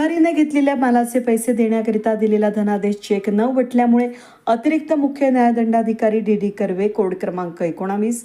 उधारीने घेतलेल्या मालाचे पैसे देण्याकरिता दिलेला धनादेश चेक न वटल्यामुळे अतिरिक्त मुख्य न्यायदंडाधिकारी डी डी कर्वे कोड क्रमांक एकोणावीस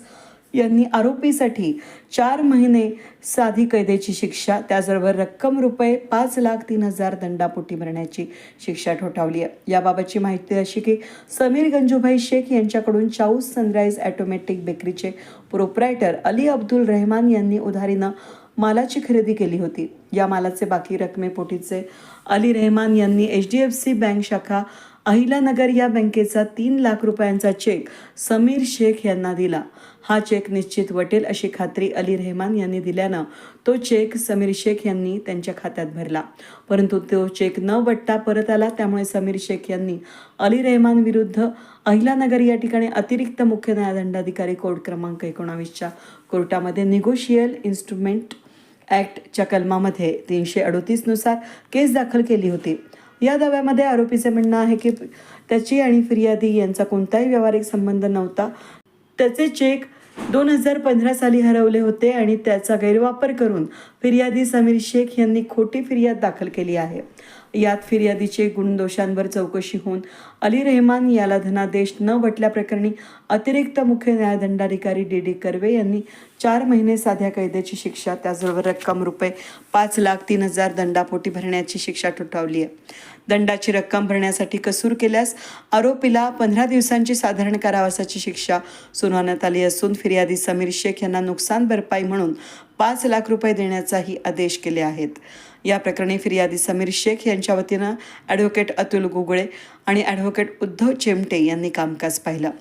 यांनी आरोपीसाठी चार महिने साधी कैदेची शिक्षा त्याचबरोबर रक्कम रुपये पाच लाख तीन हजार दंडापोटी भरण्याची शिक्षा ठोठावली आहे. याबाबतची माहिती अशी की समीर गंजूभाई शेख यांच्याकडून चाऊस सनराईज ॲटोमॅटिक बेकरीचे प्रोप्रायटर अली अब्दुल रहमान यांनी उधारीनं मालाची खरेदी केली होती. या मालाचे बाकी रकमेपोटीचे अली रेहमान यांनी H D F C bank शाखा अहिलानगर या बँकेचा तीन लाख रुपयांचा चेक समीर शेख यांना दिला. हा चेक निश्चित वटेल अशी खात्री अली रेहमान यांनी दिल्यानं तो चेक समीर शेख यांनी त्यांच्या खात्यात भरला. परंतु तो चेक न वटता परत आला त्यामुळे समीर शेख यांनी अली रेहमान विरुद्ध अहिलानगर या ठिकाणी अतिरिक्त मुख्य न्यायदंडाधिकारी कोर्ट क्रमांक एकोणावीसच्या कोर्टामध्ये निगोशियल इन्स्ट्रुमेंट ॲक्टच्या कलमामध्ये तीनशे अडोतीसनुसार केस दाखल केली होती. या दाव्यामध्ये आरोपीचे म्हणणं आहे की त्याची आणि फिर्यादी यांचा कोणताही व्यावहारिक संबंध नव्हता. त्याचे चेक दोन हजार पंधरा साली हरवले होते आणि त्याचा गैरवापर करून फिर्यादी समीर शेख यांनी खोटी फिर्याद दाखल केली आहे. यात फिर्यादीचे गुणदोषांवर चौकशी होऊन अली रेहमान याला धनादेश न वटल्याप्रकरणी अतिरिक्त मुख्य न्यायदंडाधिकारी डी डी कर्वे यांनी चार महिने साध्या कैद्याची शिक्षा त्याचबरोबर रक्कम रुपये पाच लाख तीन हजार दंडापोटी भरण्याची शिक्षा ठोठावली आहे. दंडाची रक्कम भरण्यासाठी कसूर केल्यास आरोपीला पंधरा दिवसांची साधारण कारावासाची शिक्षा सुनावण्यात आली असून फिर्यादी समीर शेख यांना नुकसान भरपाई म्हणून पाच लाख रुपये देण्याचाही आदेश केले आहेत. या प्रकरणी फिर्यादी समीर शेख यांच्या वतीनं ॲडव्होकेट अतुल गुगळे आणि ॲडव्होकेट उद्धव चेमटे यांनी कामकाज पाहिलं.